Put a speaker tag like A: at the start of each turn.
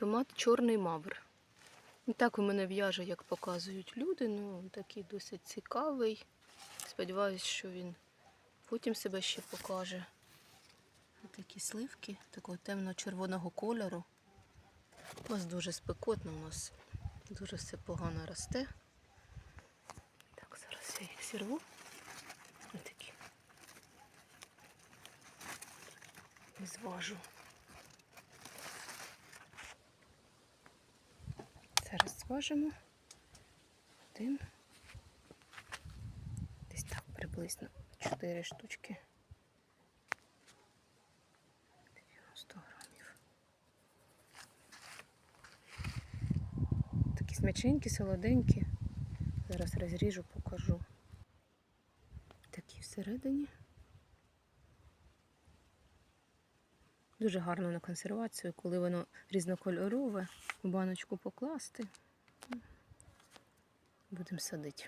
A: Томат чорний мавр. Так у мене в'яже, як показують люди. Ну, такий досить цікавий. Сподіваюсь, що він потім себе ще покаже. Такі сливки такого темно-червоного кольору. У нас дуже спекотно, у нас дуже все погано росте. Так, зараз я їх зірву. Ось такі. І зважу. Зараз зважимо. Один. Десь так приблизно 4 штучки. 90 грамів. Такі смаченькі, солоденькі. Зараз розріжу, покажу. Такі всередині. Дуже гарно на консервацію, коли воно різнокольорове, в баночку покласти. Будемо садити.